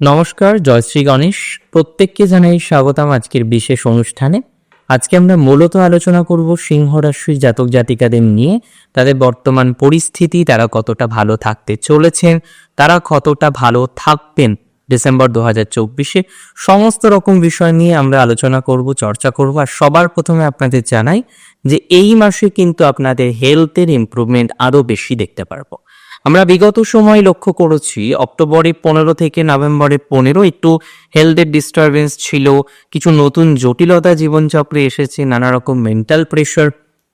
নমস্কার জয়শ্রী গণেশ। প্রত্যেককে জানাই স্বাগতম আজকের বিশেষ অনুষ্ঠানে। আজকে আমরা মূলত আলোচনা করব সিংহ রাশির জাতক জাতিকাদের নিয়ে। তাদের বর্তমান পরিস্থিতি, তারা কতটা ভালো থাকতে চলেছেন, তারা কতটা ভালো থাকবেন ডিসেম্বর দু হাজার চব্বিশে। সমস্ত রকম বিষয় নিয়ে আমরা আলোচনা করব, চর্চা করব, আর সবার প্রথমে আপনাদের জানাই যে এই মাসে কিন্তু আপনাদের হেলথের ইমপ্রুভমেন্ট আরও বেশি দেখতে পারব। আমরা বিগত সময় লক্ষ্য করেছি, অক্টোবরে পনেরো থেকে নভেম্বরে পনেরো একটু হেলথের ডিস্টারবেন্স ছিল, কিছু নতুন জটিলতা জীবনচক্রে এসেছে, নানা রকম মেন্টাল প্রেশার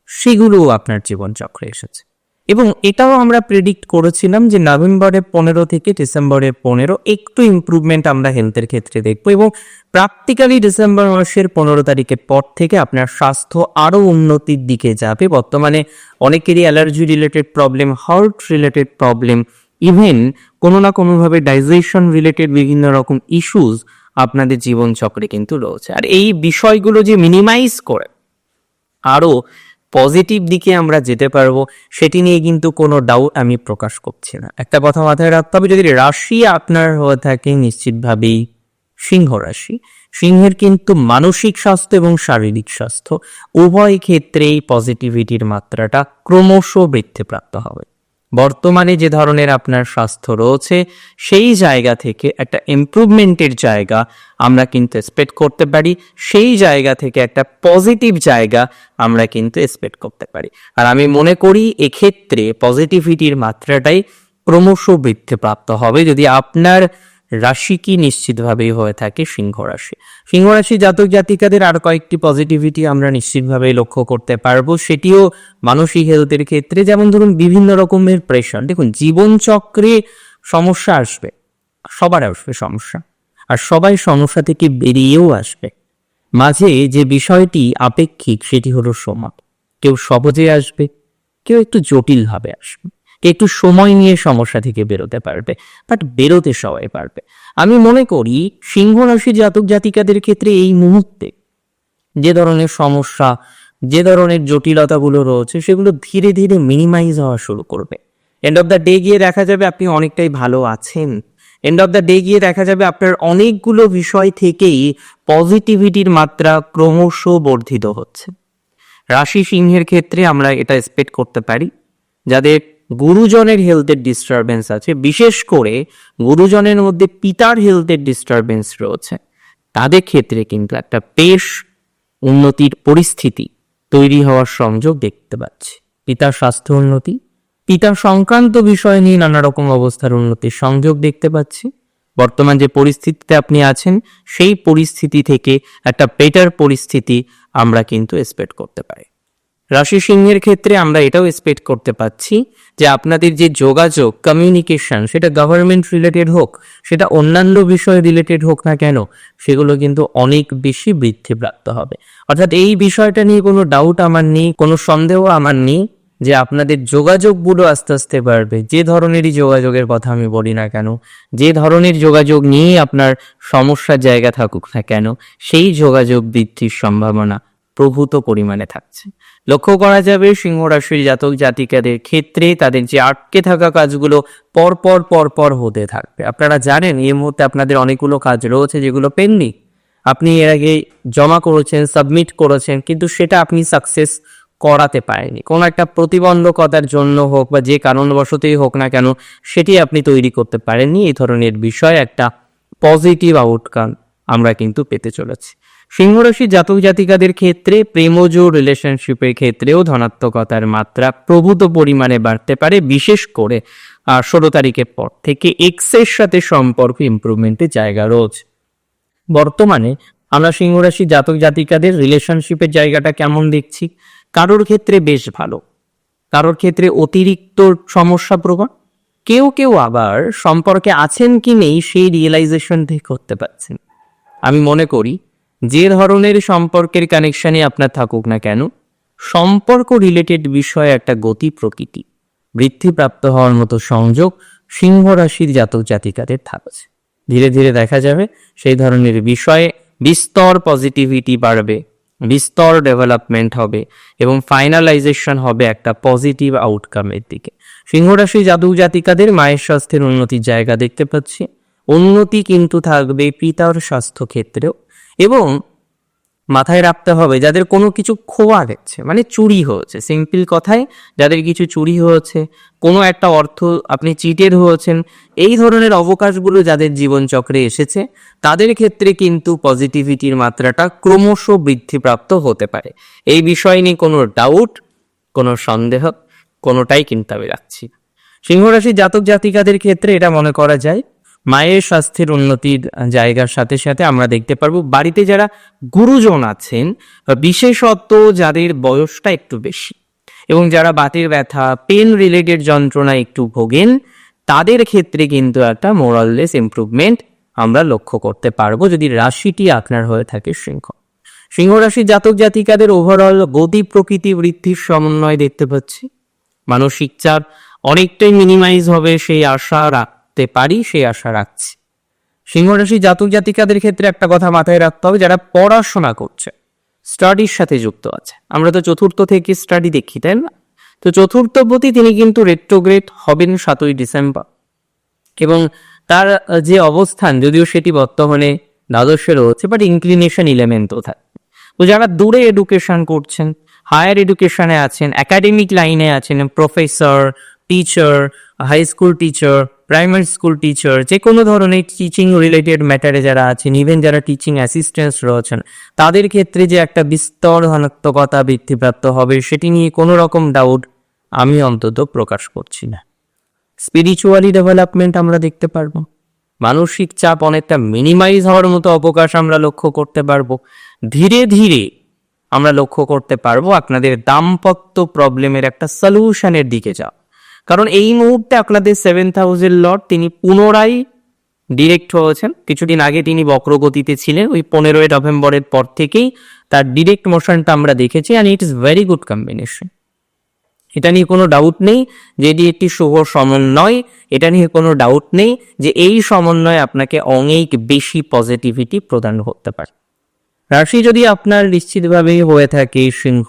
সেগুলোও আপনার জীবনচক্রে এসেছে। এবং এটাও আমরা প্রেডিক্ট করেছিলাম যে নভেম্বরের পনেরো থেকে ডিসেম্বরের পনেরো একটু ইমপ্রুভমেন্ট আমরা হেলথের ক্ষেত্রে দেখব এবং প্র্যাকটিক্যালি ডিসেম্বর মাসের পনেরো তারিখের পর থেকে আপনার স্বাস্থ্য আরও উন্নতির দিকে যাবে। বর্তমানে অনেকেরই allergy related problem heart related problem even কোনো না কোনোভাবে ডাইজেশন রিলেটেড বিভিন্ন রকম ইস্যুস আপনাদের জীবনচক্রে কিন্তু রয়েছে। আর এই বিষয়গুলো যে মিনিমাইজ করে আরও পজিটিভ দিকে আমরা যেতে পারব, সেটি নিয়ে কিন্তু কোনো ডাউট আমি প্রকাশ করছি না। একটা কথা মাথায় রাখতে হবে যদি রাশি আপনার হয়ে থাকে, নিশ্চিতভাবেই সিংহ রাশি। সিংহের কিন্তু মানসিক স্বাস্থ্য এবং শারীরিক স্বাস্থ্য উভয় ক্ষেত্রেই পজিটিভিটির মাত্রাটা ক্রমশ বৃদ্ধিপ্রাপ্ত হবে। বর্তমানে যে ধরনের আপনার স্বাস্থ্য রয়েছে, সেই জায়গা থেকে একটা ইম্প্রুভমেন্টের জায়গা আমরা কিন্তু এক্সপেক্ট করতে পারি, সেই জায়গা থেকে একটা পজিটিভ জায়গা আমরা কিন্তু এক্সপেক্ট করতে পারি। আর আমি মনে করি এক্ষেত্রে পজিটিভিটির মাত্রাটাই ক্রমশ বৃদ্ধিপ্রাপ্ত হবে। যদি আপনার রাশি কি নিশ্চিতভাবেই হয়ে থাকে? সিংহ রাশি। সিংহ রাশি জাতক জাতিকাদের আর কয়েকটি পজিটিভিটি আমরা নিশ্চিতভাবেই লক্ষ্য করতে পারব। সেটিও মানসিক হেলথের ক্ষেত্রে, যেমন ধরুন বিভিন্ন রকমের প্রেশার দেখুন, জীবনচক্রে সমস্যা আসবে। সবার আসবে সমস্যা। আর সবাই সমস্যা থেকে বেরিয়েও আসবে। মাঝে যে বিষয়টি আপেক্ষিক, সেটি হলো সময় কেউ সহজে আসবে, কেউ একটু জটিলভাবে আসবে। একটু সময় নিয়ে সমস্যা থেকে বেরোতে পারবে বাট বেরোতে সবাই পারবে। আমি মনে করি সিংহ রাশি জাতক জাতিকাদের ক্ষেত্রে এই মুহূর্তে যে ধরনের সমস্যা, যে ধরনের জটিলতাগুলো রয়েছে, সেগুলো ধীরে ধীরে মিনিমাইজ হওয়া শুরু করবে। এন্ড অফ দ্য ডে গিয়ে দেখা যাবে আপনি অনেকটাই ভালো আছেন। এন্ড অফ দ্য ডে গিয়ে দেখা যাবে আপনার অনেকগুলো বিষয় থেকেই পজিটিভিটির মাত্রা ক্রমশ বর্ধিত হচ্ছে। রাশি সিংহের ক্ষেত্রে আমরা এটা এক্সপেক্ট করতে পারি। যাদের গুরুজনের হেলথের ডিস্টারবেন্স আছে, বিশেষ করে গুরুজনের মধ্যে পিতার হেলথের ডিস্টারবেন্স রয়েছে। তাদের ক্ষেত্রে কিন্তু একটা বেশ উন্নতির পরিস্থিতি তৈরি হওয়ার সংযোগ দেখতে পাচ্ছি। পিতার স্বাস্থ্য উন্নতি, পিতার সংক্রান্ত বিষয় নিয়ে নানা রকম অবস্থার উন্নতির সংযোগ দেখতে পাচ্ছি। বর্তমান যে পরিস্থিতিতে আপনি আছেন, সেই পরিস্থিতি থেকে একটা বেটার পরিস্থিতি আমরা কিন্তু এক্সপেক্ট করতে পারি। রাশি সিংহের ক্ষেত্রে আমরা এটাও এক্সপেক্ট করতে পাচ্ছি যে আপনাদের যে যোগাযোগ কমিউনিকেশন সেটা গভর্নমেন্ট রিলেটেড হোক, সেটা অন্যান্য বিষয় রিলেটেড হোক না কেন, সেগুলো কিন্তু অনেক বেশি বৃদ্ধিপ্রাপ্ত হবে। অর্থাৎ এই বিষয়টা নিয়ে কোনো ডাউট আমার নেই, কোনো সন্দেহ আমার নেই যে আপনাদের যোগাযোগগুলো আস্তে আস্তে বাড়বে। যে ধরনেরই যোগাযোগের কথা আমি বলি না কেন, যে ধরনের যোগাযোগ নিয়ে আপনার সমস্যার জায়গা থাকুক না কেন, সেই যোগাযোগ বৃদ্ধির সম্ভাবনা প্রভূত পরিমাণে থাকছে। লক্ষ্য করা যাবে সিংহ রাশির জাতক জাতিকাদের ক্ষেত্রে তাদের যে আটকে থাকা কাজগুলো পর পর পর পর হতে থাকবে। আপনারা জানেন, এই মুহূর্তে আপনাদের অনেকগুলো কাজ রয়েছে যেগুলো পেননি আপনি এর আগে জমা করেছেন সাবমিট করেছেন, কিন্তু সেটা আপনি সাকসেস করাতে পারেনি কোনো একটা প্রতিবন্ধকতার জন্য হোক বা যে কারণবশতই হোক না কেন, সেটি আপনি তৈরি করতে পারেননি। এই ধরনের বিষয় একটা পজিটিভ আউটকাম আমরা কিন্তু পেতে চলেছি। সিংহরাশি জাতক জাতিকাদের ক্ষেত্রে প্রেমজ রিলেশনশিপের ক্ষেত্রেও ধনাত্মকতার মাত্রা প্রভূত পরিমাণে বাড়তে পারে, বিশেষ করে ষোলো তারিখের পর থেকে এক্সের সাথে সম্পর্ক ইমপ্রুভমেন্টের জায়গা রয়েছে বর্তমানে আমরা সিংহরাশি জাতক জাতিকাদের রিলেশনশিপের জায়গাটা কেমন দেখছি? কারোর ক্ষেত্রে বেশ ভালো, কারোর ক্ষেত্রে অতিরিক্ত সমস্যা প্রবণ, কেউ কেউ আবার সম্পর্কে আছেন কি নেই সেই রিয়েলাইজেশন থেকে করতে পারছেন। আমি মনে করি যে ধরনের সম্পর্কের কানেকশানে আপনার থাকুক না কেন, সম্পর্ক রিলেটেড বিষয়ে একটা গতি প্রকৃতি, বৃদ্ধিপ্রাপ্ত হওয়ার মতো সংযোগ সিংহ রাশির জাতক জাতিকাদের থাকছে। ধীরে ধীরে দেখা যাবে সেই ধরনের বিষয়ে বিস্তর পজিটিভিটি বাড়বে, বিস্তর ডেভেলপমেন্ট হবে এবং ফাইনালাইজেশন হবে একটা পজিটিভ আউটকামের দিকে। সিংহ রাশি জাতক জাতিকাদের মায়ের স্বাস্থ্যের উন্নতির জায়গা দেখতে পাচ্ছি, উন্নতি কিন্তু থাকবে পিতার স্বাস্থ্য ক্ষেত্রেও। এবং মাথায় রাখতে হবে যাদের কোনো কিছু খোয়া গেছে মানে চুরি হয়েছে। সিম্পল কথায়, যাদের কিছু চুরি হয়েছে, কোনো একটা অর্থ আপনি চিটের হয়েছেন, এই ধরনের অবকাশগুলো যাদের জীবনচক্রে এসেছে, তাদের ক্ষেত্রে কিন্তু পজিটিভিটির মাত্রাটা ক্রমশ বৃদ্ধিপ্রাপ্ত হতে পারে। এই বিষয় নিয়ে কোনো ডাউট কোনো সন্দেহ, কোনোটাই কিন্তু আমি রাখছি সিংহরাশি জাতক জাতিকাদের ক্ষেত্রে এটা মনে করা যায় মায়ের স্বাস্থ্যের উন্নতির জায়গার সাথে সাথে আমরা দেখতে পারব, বাড়িতে যারা গুরুজন আছেন, বিশেষত যাদের বয়সটা একটু বেশি এবং যারা বাতের ব্যথা পেন রিলেটেড যন্ত্রণা একটু ভোগেন, তাদের ক্ষেত্রে কিন্তু একটা মোরাললেস ইমপ্রুভমেন্ট আমরা লক্ষ্য করতে পারব যদি রাশিটি আপনার হয়ে থাকে সিংহ। সিংহ রাশির জাতক জাতিকাদের ওভারঅল গতি প্রকৃতি বৃদ্ধির সমন্বয় দেখতে পাচ্ছি। মানসিক চাপ অনেকটাই মিনিমাইজ হবে সেই আশা রাখতে পারি সেই আশা রাখছি। সিংহরাশি জাতক জাতিকাদের ক্ষেত্রে একটা কথা মাথায় রাখতে হবে, যারা পড়াশোনা করছে স্টাডির সাথে যুক্ত আছে। আমরা তো চতুর্থ থেকে স্টাডি দেখি, তাই না? তো চতুর্থপতি তিনি কিন্তু রেট্রোগ্রেড হবেন সাতই ডিসেম্বর। এবং তার যে অবস্থান, যদিও সেটি বর্তমানে দ্বাদশে রয়েছে বাট ইনক্লিনেশন ইলেমেন্টও থাকে। তো যারা দূরে এডুকেশন করছেন হায়ার এডুকেশনে আছেন একাডেমিক লাইনে আছেন professor teacher high school teacher primary school teacher যে কোনো ধরনের টিচিং রিলেটেড ম্যাটারে যারা আছেন ইভেন যারা টিচিং অ্যাসিস্ট্যান্টস রয়েছেন, তাদের ক্ষেত্রে যে একটা বিস্তর ধনাত্মকতা বৃদ্ধিপ্রাপ্ত হবে, সেটি নিয়ে কোনো রকম ডাউট আমি অন্তত প্রকাশ করছি না। স্পিরিচুয়ালি ডেভেলপমেন্ট আমরা দেখতে পারব। মানসিক চাপ অনেকটা মিনিমাইজ হওয়ার মতো অবকাশ আমরা লক্ষ্য করতে পারব। ধীরে ধীরে আমরা লক্ষ্য করতে পারব আপনাদের দাম্পত্য প্রবলেমের একটা সলিউশনের দিকে যাও কারণ এই মুহূর্তে আপনাদের সেভেন হাউসের লর্ড তিনি পুনরায় ডিরেক্ট হয়েছেন। কিছুদিন আগে তিনি বক্রগতিতে ছিলেন। ওই পনেরোই নভেম্বরের পর থেকেই তার ডিরেক্ট মোশনটা আমরা দেখেছি and it is very good combination এটা নিয়ে কোনো ডাউট নেই যে এটি একটি শুভ সমন্বয়। এটা নিয়ে কোনো ডাউট নেই যে এই সমন্বয় আপনাকে অনেক বেশি পজিটিভিটি প্রদান করতে পারে। রাশি যদি আপনার নিশ্চিতভাবেই হয়ে থাকে সিংহ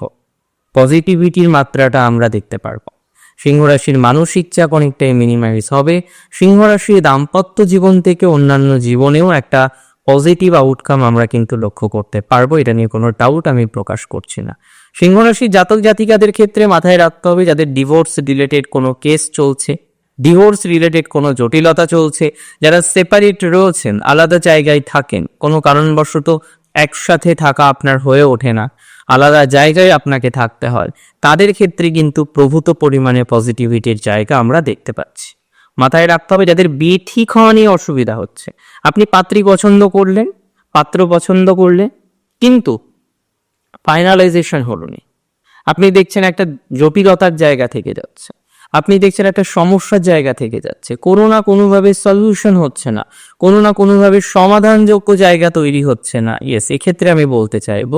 পজিটিভিটির মাত্রাটা আমরা দেখতে পারব। সিংহ রাশির মানসিক চাপ অনেকটাই মিনিমাইজ হবে। সিংহ রাশির দাম্পত্য জীবন থেকে অন্যান্য জীবনেও একটা পজিটিভ আউটকাম আমরা কিন্তু লক্ষ্য করতে পারব, এটা নিয়ে কোনো ডাউট আমি প্রকাশ করছি না। সিংহ রাশির জাতক জাতিকাদের ক্ষেত্রে মাথায় রাখতে হবে যাদের ডিভোর্স রিলেটেড কোনো কেস চলছে ডিভোর্স রিলেটেড কোনো জটিলতা চলছে, যারা সেপারেট রয়েছেন, আলাদা জায়গায় থাকেন, কোনো কারণবশত একসাথে থাকা আপনার হয়ে ওঠে না। আলাদা জায়গায় আপনাকে থাকতে হয়। তাদের ক্ষেত্রে কিন্তু প্রভূত পরিমাণে পজিটিভিটির জায়গা আমরা দেখতে পাচ্ছি। মাথায় রাখতে হবে যাদের বিয়ে ঠিক হওয়া নিয়ে অসুবিধা হচ্ছে। আপনি পাত্রী পছন্দ করলেন, পাত্র পছন্দ করলেন, কিন্তু ফাইনালাইজেশন হলো নি। আপনি দেখছেন একটা জটিলতার জায়গা থেকে যাচ্ছে। আপনি দেখছেন একটা সমস্যার জায়গা থেকে যাচ্ছে। কোনো না কোনোভাবে সলিউশন হচ্ছে না। কোনো না কোনোভাবে সমাধানযোগ্য জায়গা তৈরি হচ্ছে না। ইয়েস এক্ষেত্রে আমি বলতে চাইব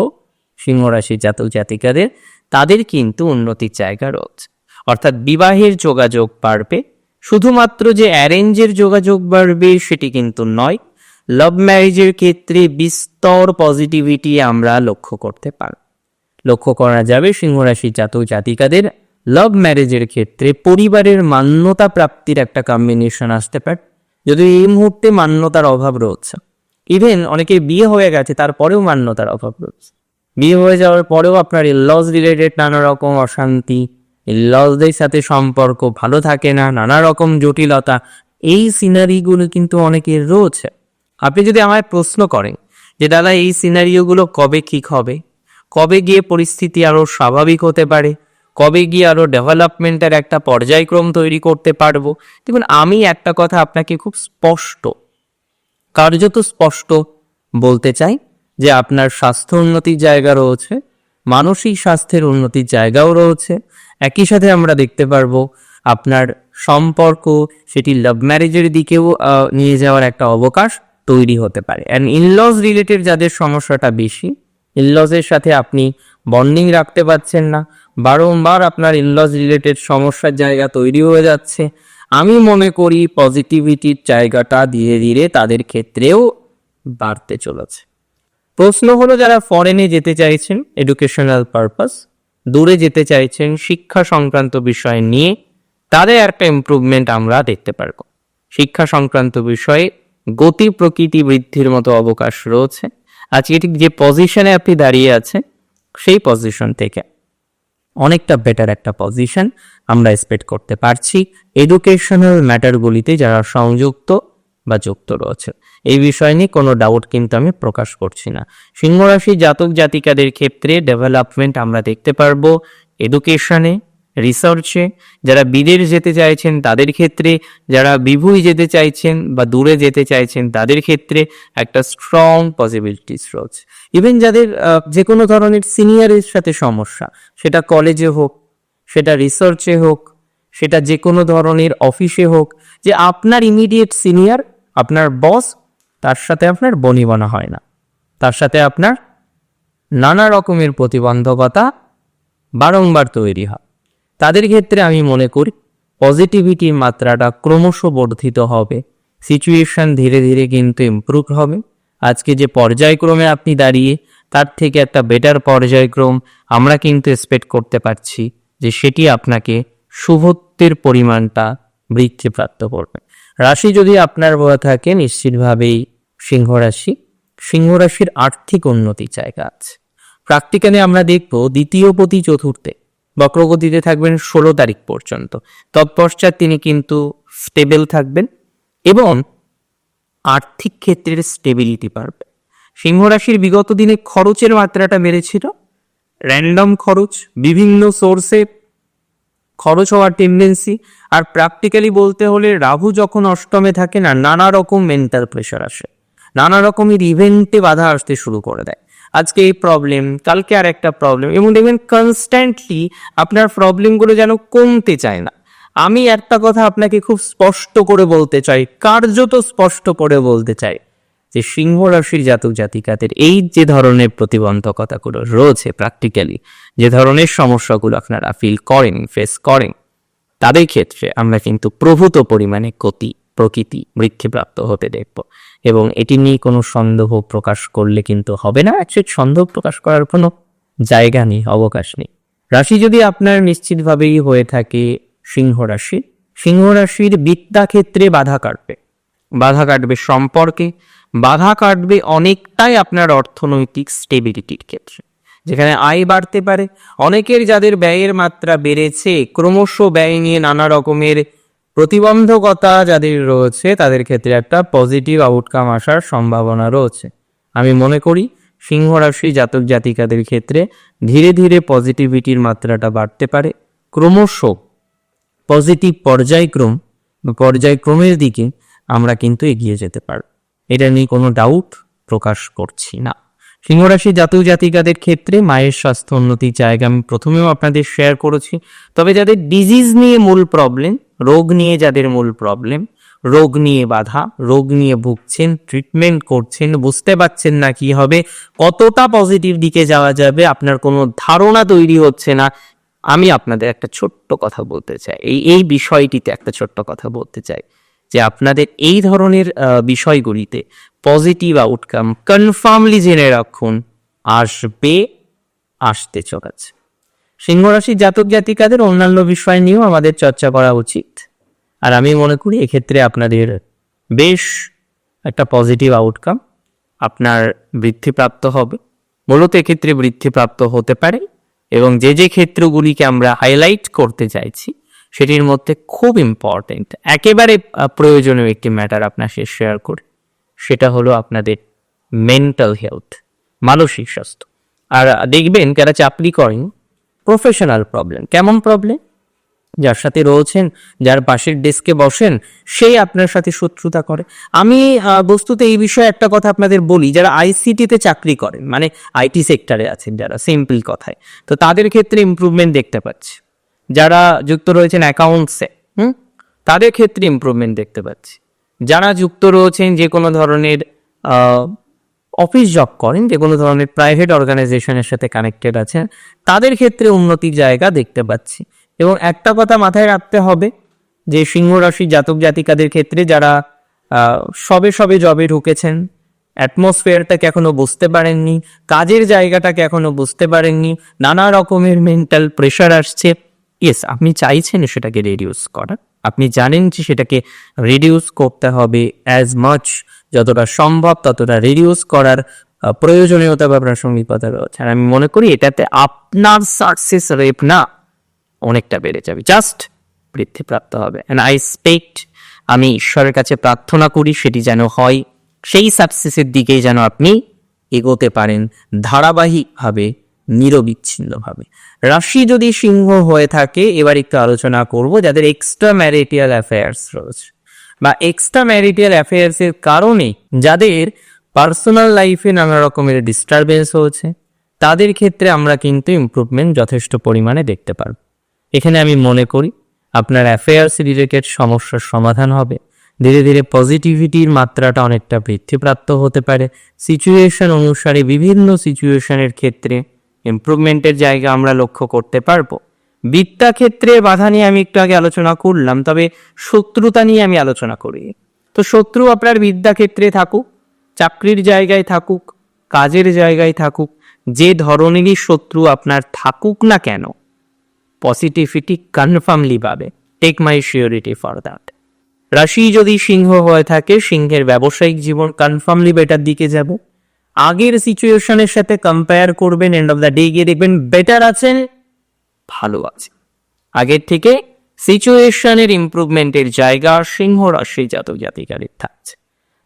সিংহরাশি জাতক জাতিকাদের, তাদের কিন্তু উন্নতির জায়গা রয়েছে। অর্থাৎ বিবাহের যোগাযোগ বাড়বে। শুধুমাত্র যে অ্যারেঞ্জের যোগাযোগ বাড়বে সেটি কিন্তু নয় লাভ ম্যারেজের ক্ষেত্রে বিস্তর পজিটিভিটি আমরা লক্ষ্য করতে পারি লক্ষ্য করা যাবে সিংহরাশি জাতক জাতিকাদের লাভ ম্যারেজের ক্ষেত্রে পরিবারের মান্যতা প্রাপ্তির একটা কম্বিনেশন আসতে পারে। যদি এই মুহূর্তে মান্যতার অভাব রয়েছে। ইভেন অনেকে বিয়ে হয়ে গেছে, তারপরেও মান্যতার অভাব রয়েছে। বিয়ে হয়ে যাওয়ার পরেও আপনার লস রিলেটেড নানা রকম অশান্তি লসদের সাথে সম্পর্ক ভালো থাকে না, নানা রকম জটিলতা, এই সিনারিগুলো কিন্তু অনেকের রয়েছে। আপনি যদি আমায় প্রশ্ন করেন যে, দাদা, এই সিনারিওগুলো কবে ঠিক হবে? কবে গিয়ে পরিস্থিতি আরও স্বাভাবিক হতে পারে? কবে গিয়ে আরও ডেভেলপমেন্টের একটা পর্যায়ক্রম তৈরি করতে পারব? দেখুন, আমি একটা কথা আপনাকে খুব স্পষ্ট, কার্যত স্পষ্ট বলতে চাই যে আপনার স্বাস্থ্য উন্নতির জায়গা রয়েছে, মানসিক স্বাস্থ্যের উন্নতির জায়গাও রয়েছে। একই সাথে আমরা দেখতে পারব আপনার সম্পর্ক, সেটি লাভ ম্যারেজের দিকেও নিয়ে যাওয়ার একটা অবকাশ তৈরি হতে পারে। অ্যান্ড ইনলস রিলেটেড যাদের সমস্যাটা বেশি ইনলসের সাথে আপনি বন্ডিং রাখতে পারছেন না, বারংবার আপনার ইনলস রিলেটেড সমস্যার জায়গা তৈরি হয়ে যাচ্ছে, আমি মনে করি পজিটিভিটির জায়গাটা ধীরে ধীরে তাদের ক্ষেত্রেও বাড়তে চলেছে। প্রশ্ন হলো, যারা ফরেনে যেতে চাইছেন এডুকেশনাল পারপাস দূরে যেতে চাইছেন, শিক্ষা সংক্রান্ত বিষয় নিয়ে, তাদের একটা ইমপ্রুভমেন্ট আমরা দেখতে পারব। শিক্ষা সংক্রান্ত বিষয়ে গতি প্রকৃতি বৃদ্ধির মতো অবকাশ রয়েছে। আজকে ঠিক যে পজিশনে আপনি দাঁড়িয়ে আছেন, সেই পজিশন থেকে অনেকটা বেটার একটা পজিশন আমরা এক্সপেক্ট করতে পারছি। এডুকেশনাল ম্যাটারগুলিতে যারা সংযুক্ত বা যুক্ত রয়েছে। এই বিষয় নিয়ে কোনো ডাউট কিন্তু আমি প্রকাশ করছি না। সিংহরাশি জাতক জাতিকাদের ক্ষেত্রে ডেভেলপমেন্ট আমরা দেখতে পারব এডুকেশনে রিসার্চে যারা বিদেশ যেতে চাইছেন তাদের ক্ষেত্রে, যারা বিভুই যেতে চাইছেন বা দূরে যেতে চাইছেন তাদের ক্ষেত্রে একটা স্ট্রং পসিবিলিটিস রয়েছে। ইভেন যাদের যে কোনো ধরনের সিনিয়রের সাথে সমস্যা, সেটা কলেজে হোক, সেটা রিসার্চে হোক, সেটা যে কোনো ধরনের অফিসে হোক, যে আপনার ইমিডিয়েট সিনিয়র আপনার বস, তার সাথে আপনার বনিবনা হয় না। তার সাথে আপনার নানা রকমের প্রতিবন্ধকতা বারংবার তৈরি হয়। তাদের ক্ষেত্রে আমি মনে করি পজিটিভিটির মাত্রাটা ক্রমশ বর্ধিত হবে। সিচুয়েশন ধীরে ধীরে কিন্তু ইমপ্রুভ হবে। আজকে যে পর্যায়ক্রমে আপনি দাঁড়িয়ে, তার থেকে একটা বেটার পর্যায়ক্রম আমরা কিন্তু এক্সপেক্ট করতে পারছি যে সেটি আপনাকে শুভত্বের পরিমাণটা বৃদ্ধিপ্রাপ্ত করবে। রাশি যদি আপনার বলা থাকে, নিশ্চিতভাবেই সিংহ রাশি। সিংহ রাশির আর্থিক উন্নতি জায়গা আছে। প্র্যাকটিক্যালি আমরা দেখব দ্বিতীয় প্রতি চতুর্থে। বক্রগতিতে থাকবেন ষোলো তারিখ পর্যন্ত। তৎপশ্চাৎ তিনি কিন্তু স্টেবল থাকবেন এবং আর্থিক ক্ষেত্রের স্টেবিলিটি পারবে সিংহ রাশির বিগত দিনে খরচের মাত্রাটা বেড়েছিল। র্যান্ডম খরচ, বিভিন্ন সোর্সে খরচ হওয়ার টেন্ডেন্সি আর প্র্যাকটিক্যালি বলতে হলে রাহু যখন অষ্টমে থাকে না, নানা রকম মেন্টাল প্রেশার আসে। নানা রকমের ইভেন্টে বাধা আসতে শুরু করে দেয়। আজকে এই প্রবলেম কালকে আর একটা প্রবলেম এবং দেখবেন কনস্ট্যান্টলি আপনার প্রবলেমগুলো যেন কমতে চায় না। আমি একটা কথা আপনাকে খুব স্পষ্ট করে বলতে চাই, কার্যত স্পষ্ট করে বলতে চাই। যে সিংহ রাশির জাতক জাতিকাদের এই যে ধরনের প্রতিবন্ধকতাগুলো রয়েছে প্র্যাকটিক্যালি যে ধরনের সমস্যাগুলো আপনারা ফিল করেন ফেস করেন, তাদের ক্ষেত্রে আমরা কিন্তু প্রভূত পরিমাণে গতি, প্রকৃতি বৃদ্ধিপ্রাপ্ত হতে দেখব। এবং এটি নিয়ে কোনো সন্দেহ প্রকাশ করলে কিন্তু হবে না। অ্যাকচুয়ালি সন্দেহ প্রকাশ করার কোনো জায়গা নেই, অবকাশ নেই। রাশি যদি আপনার নিশ্চিতভাবেই হয়ে থাকে সিংহ রাশি, সিংহ রাশির বিদ্যা ক্ষেত্রে বাধা কাটবে। বাধা কাটবে সম্পর্কে বাধা কাটবে অনেকটাই আপনার অর্থনৈতিক স্টেবিলিটির ক্ষেত্রে। যেখানে আয় বাড়তে পারে। অনেকের যাদের ব্যয়ের মাত্রা বেড়েছে, ক্রমশ ব্যয় নিয়ে নানা রকমের প্রতিবন্ধকতা যাদের রয়েছে, তাদের ক্ষেত্রে একটা পজিটিভ আউটকাম আসার সম্ভাবনা রয়েছে। আমি মনে করি সিংহ রাশি জাতক জাতিকাদের ক্ষেত্রে ধীরে ধীরে পজিটিভিটির মাত্রাটা বাড়তে পারে। ক্রমশ পজিটিভ পর্যায়ক্রম পর্যায়ক্রমের দিকে আমরা কিন্তু এগিয়ে যেতে পারব। এটা নিয়ে কোনো ডাউট প্রকাশ করছি না। সিংহরাশি জাতক জাতিকাদের ক্ষেত্রে মায়ের স্বাস্থ্য উন্নতির জায়গা আমি প্রথমেও আপনাদের শেয়ার করেছি। তবে যাদের ডিজিজ নিয়ে মূল প্রবলেম রোগ নিয়ে যাদের মূল প্রবলেম রোগ নিয়ে বাধা, রোগ নিয়ে ভুগছেন ট্রিটমেন্ট করছেন, বুঝতে পারছেন না কি হবে, কতটা পজিটিভ দিকে যাওয়া যাবে, আপনার কোনো ধারণা তৈরি হচ্ছে না। আমি আপনাদের একটা ছোট্ট কথা বলতে চাই। এই এই বিষয়টিতে একটা ছোট্ট কথা বলতে চাই। যে আপনাদের এই ধরনের বিষয়গুলিতে পজিটিভ আউটকাম কনফার্মলি জেনে রাখুন, আসবে, আসতে চলেছে। সিংহরাশি জাতক জাতিকাদের অন্যান্য বিষয় নিয়েও আমাদের চর্চা করা উচিত। আর আমি মনে করি এক্ষেত্রে আপনাদের বেশ একটা পজিটিভ আউটকাম আপনার বৃদ্ধিপ্রাপ্ত হবে। মূলত এক্ষেত্রে বৃদ্ধিপ্রাপ্ত হতে পারে এবং যে যে ক্ষেত্রগুলিকে আমরা হাইলাইট করতে চাইছি সেটির মধ্যে খুব ইম্পর্টেন্ট একেবারে প্রয়োজনীয় একটি ম্যাটার আপনার সাথে শেয়ার করি। সেটা হলো আপনাদের মেন্টাল হেলথ মানসিক স্বাস্থ্য। আর দেখবেন যারা চাকরি করেন প্রফেশনাল প্রবলেম কেমন প্রবলেম যার সাথে রয়েছেন, যার পাশের ডেস্কে বসেন সেই আপনার সাথে শত্রুতা করে। আমি বস্তুতে এই বিষয়ে একটা কথা আপনাদের বলি, যারা আইসিটিতে চাকরি করেন মানে আইটি সেক্টরে আছেন যারা সিম্পল কথায়, তো তাদের ক্ষেত্রে ইমপ্রুভমেন্ট দেখতে পাচ্ছি। যারা যুক্ত রয়েছেন অ্যাকাউন্টসে হুম? তাদের ক্ষেত্রে ইমপ্রুভমেন্ট দেখতে পাচ্ছি। যারা যুক্ত রয়েছেন যে কোনো ধরনের অফিস জব করেন, যে কোনো ধরনের প্রাইভেট অর্গানাইজেশনের সাথে কানেক্টেড আছেন, তাদের ক্ষেত্রে উন্নতির জায়গা দেখতে পাচ্ছি। এবং একটা কথা মাথায় রাখতে হবে যে সিংহ রাশি জাতক জাতিকাদের ক্ষেত্রে যারা সবে সবে জবে ঢুকেছেন অ্যাটমসফিয়ারটাকে এখনও বুঝতে পারেননি, কাজের জায়গাটাকে এখনও বুঝতে পারেননি, নানা রকমের মেন্টাল প্রেশার আসছে। ইয়েস আপনি চাইছেন সেটাকে রিডিউস করা। আপনি জানেন যে সেটাকে রিডিউস করতে হবে অ্যাজ মাচ যতটা সম্ভব ততটা রিডিউস করার প্রয়োজনীয়তা বা প্রাসঙ্গিকতা রয়েছে। আর আমি মনে করি এটাতে আপনার সাকসেস রেপ না অনেকটা বেড়ে যাবে। জাস্ট বৃদ্ধিপ্রাপ্ত হবে। অ্যান্ড আই এক্সপেক্ট আমি ঈশ্বরের কাছে প্রার্থনা করি সেটি যেন হয়। সেই সাকসেসের দিকেই যেন আপনি এগোতে পারেন। ধারাবাহিকভাবে নিরবিচ্ছিন্নভাবে। রাশি যদি সিংহ হয়ে থাকে, এবার একটু আলোচনা করব যাদের এক্সট্রা ম্যারিটিয়াল অ্যাফেয়ার্স রয়েছে। বা এক্সট্রা ম্যারিটিয়াল অ্যাফেয়ার্সের কারণে যাদের পার্সোনাল লাইফে নানা রকমের ডিস্টারবেন্স হয়েছে, তাদের ক্ষেত্রে আমরা কিন্তু ইমপ্রুভমেন্ট যথেষ্ট পরিমাণে দেখতে পারব। এখানে আমি মনে করি, আপনার অ্যাফেয়ার্স রিলেটেড সমস্যার সমাধান হবে। ধীরে ধীরে পজিটিভিটির মাত্রাটা অনেকটা বৃদ্ধিপ্রাপ্ত হতে পারে। সিচুয়েশন অনুসারে বিভিন্ন সিচুয়েশনের ক্ষেত্রে ইমপ্রুভমেন্টের জায়গা আমরা লক্ষ্য করতে পারব। বিদ্যা ক্ষেত্রে বাধা নিয়ে আমি একটু আগে আলোচনা করলাম, তবে শত্রুতা নিয়ে আমি আলোচনা করি। তো শত্রু আপনার বিদ্যা ক্ষেত্রে থাকুক, চাকরির জায়গায় থাকুক, কাজের জায়গায় থাকুক, যে ধরনেরই শত্রু আপনার থাকুক না কেন পজিটিভিটি কনফার্মলি পাবে। Take my surety for that রাশি যদি সিংহ হয়ে থাকে, সিংহের ব্যবসায়িক জীবন কনফার্মলি বেটার দিকে যাব। আগের সিচুয়েশনের সাথে কম্পেয়ার করবেন এন্ড অফ দ্য ডে গিয়ে দেখবেন বেটার আছেন ভালো আছে। আগের থেকে সিচুয়েশনের ইমপ্রুভমেন্টের জায়গা সিংহ রাশি জাতক জাতিকাদের থাকছে।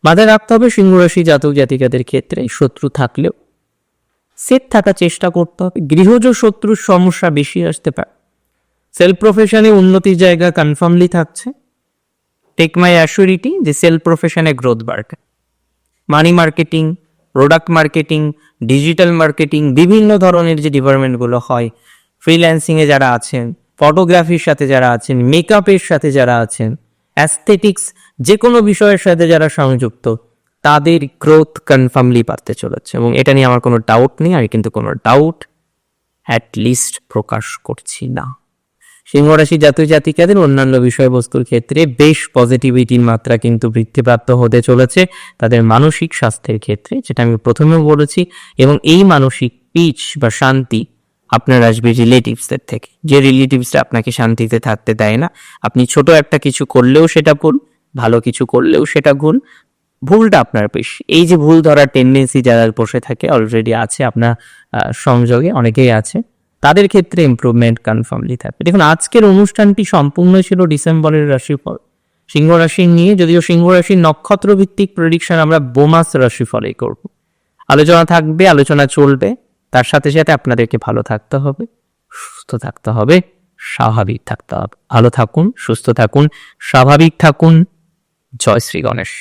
মাথায় রাখতে হবে, সিংহ রাশি জাতক জাতিকাদের ক্ষেত্রে শত্রু থাকলেও সেট থাকার চেষ্টা করতে হবে। গৃহজ শত্রুর সমস্যা বেশি আসতে পারে। সেলফ প্রফেশনে উন্নতির জায়গা কনফার্মলি থাকছে। টেক মাই অ্যাসুরিটি যে সেলফ প্রফেশনে গ্রোথ বাড়বে। Money marketing product marketing digital marketing বিভিন্ন ধরনের যে ডিপার্টমেন্টগুলো হয় ফ্রিল্যান্সিংয়ে যারা আছেন ফটোগ্রাফির সাথে যারা আছেন মেকআপের সাথে যারা আছেন অ্যাস্থেটিক্স যে কোনো বিষয়ের সাথে যারা সংযুক্ত, তাদের গ্রোথ কনফার্মলি পাতে চলেছে। এবং এটা নিয়ে আমার কোনো ডাউট নেই, আমি কিন্তু কোনো ডাউট অ্যাট লিস্ট প্রকাশ করছি না। সিংহরাশি জাতীয় জাতিকাদের অন্যান্য বিষয়বস্তুর ক্ষেত্রে বেশ পজিটিভিটির মাত্রা কিন্তু বৃদ্ধিপ্রাপ্ত হতে চলেছে তাদের মানসিক স্বাস্থ্যের ক্ষেত্রে, যেটা আমি প্রথমেও বলেছি, এবং এই মানসিক পিচ বা শান্তি আপনার আসবে রিলেটিভসদের থেকে। যে রিলেটিভসরা আপনাকে শান্তিতে থাকতে দেয় না, আপনি ছোট একটা কিছু করলেও সেটা ভুল, ভালো কিছু করলেও সেটা ভুল, ভুলটা আপনার বেশি। এই যে ভুল ধরার টেন্ডেন্সি যারা বসে থাকে অলরেডি আছে, আপনার সংযোগে অনেকেই আছে। তাদের ক্ষেত্রে ইমপ্রুভমেন্ট কনফার্মলি থাকবে। দেখুন, আজকের অনুষ্ঠানটি সম্পূর্ণ ছিল ডিসেম্বরের রাশিফল সিংহ রাশি নিয়ে, যদিও সিংহ রাশির নক্ষত্র ভিত্তিক প্রেডিকশন আমরা বোমাস রাশিফলে করব। আলোচনা থাকবে, আলোচনা চলবে। তার সাথে সাথে আপনাদেরকে ভালো থাকতে হবে, সুস্থ থাকতে হবে, স্বাভাবিক থাকতে হবে। ভালো থাকুন, সুস্থ থাকুন, স্বাভাবিক থাকুন। জয় শ্রী গণেশ।